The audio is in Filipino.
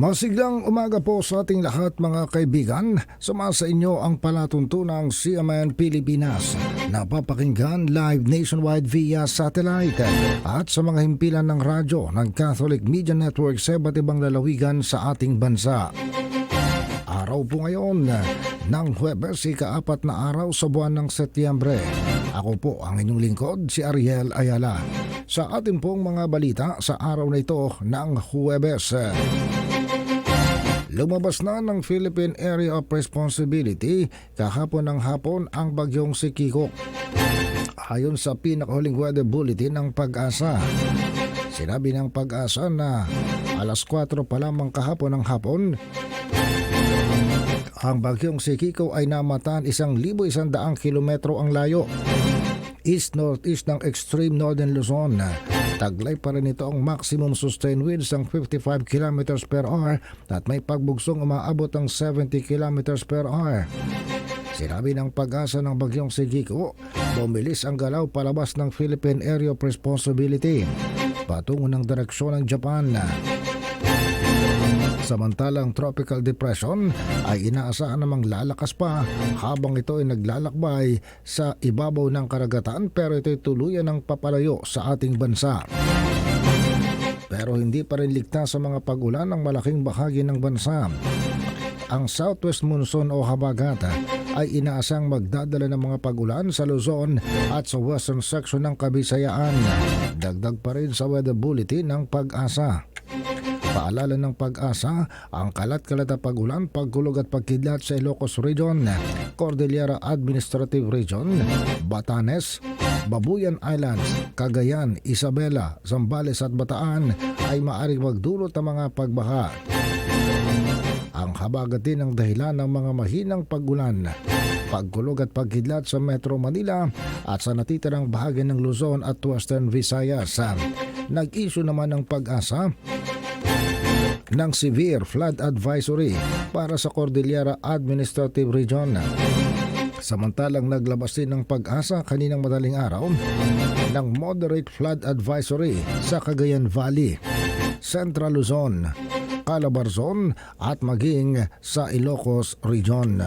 Masiglang umaga po sa ating lahat mga kaibigan. Sumasa inyo ang palatuntunang CMN Pilipinas. Napapakinggan live nationwide via satellite at sa mga himpilan ng radyo ng Catholic Media Network sa iba't ibang lalawigan sa ating bansa. Araw po ngayon ng Huwebes, ika-apat na araw sa buwan ng Setyembre. Ako po ang inyong lingkod, si Ariel Ayala. Sa ating pong mga balita sa araw na ito ng Huwebes. Lumabas na ng Philippine Area of Responsibility kahapon ng hapon ang bagyong si Kiko. Ayon sa pinakahuling weather bulletin ng pag-asa, sinabi ng pag-asa na alas 4 pa lamang kahapon ng hapon, ang bagyong si Kiko ay namataan isang libo isang daang kilometro ang layo. East-northeast ng extreme northern Luzon. Taglay pa rin ito ang maximum sustained winds ng 55 km per hour at may pagbugsong umaabot ng 70 km per hour. Sinabi ng pag-asa ng bagyong si Kiko, bumilis ang galaw palabas ng Philippine Area of Responsibility patungo ng direksyon ng Japan. Samantalang tropical depression ay inaasahan namang lalakas pa habang ito ay naglalakbay sa ibabaw ng karagatan pero ito ay tuluyan ng papalayo sa ating bansa. Pero hindi pa rin ligtas sa mga pagulan ng malaking bahagi ng bansa. Ang southwest monsoon o habagat ay inaasang magdadala ng mga pagulan sa Luzon at sa western section ng Kabisayaan. Dagdag pa rin sa weather bulletin ng pag-asa. Paalala ng pag-asa, ang kalat-kalat na pagulan, pagkulog at pagkidlat sa Ilocos Region, Cordillera Administrative Region, Batanes, Babuyan Islands, Cagayan, Isabela, Zambales at Bataan ay maaring magdulot ng mga pagbaha. Ang habagat din ang dahilan ng mga mahinang pagulan, pagkulog at pagkidlat sa Metro Manila at sa natitirang bahagi ng Luzon at Western Visayas. Nag-issue naman ng pag-asa ng severe flood advisory para sa Cordillera Administrative Region. Samantalang naglabas din ng pag-asa kaninang madaling araw ng moderate flood advisory sa Cagayan Valley, Central Luzon, Calabarzon at maging sa Ilocos Region.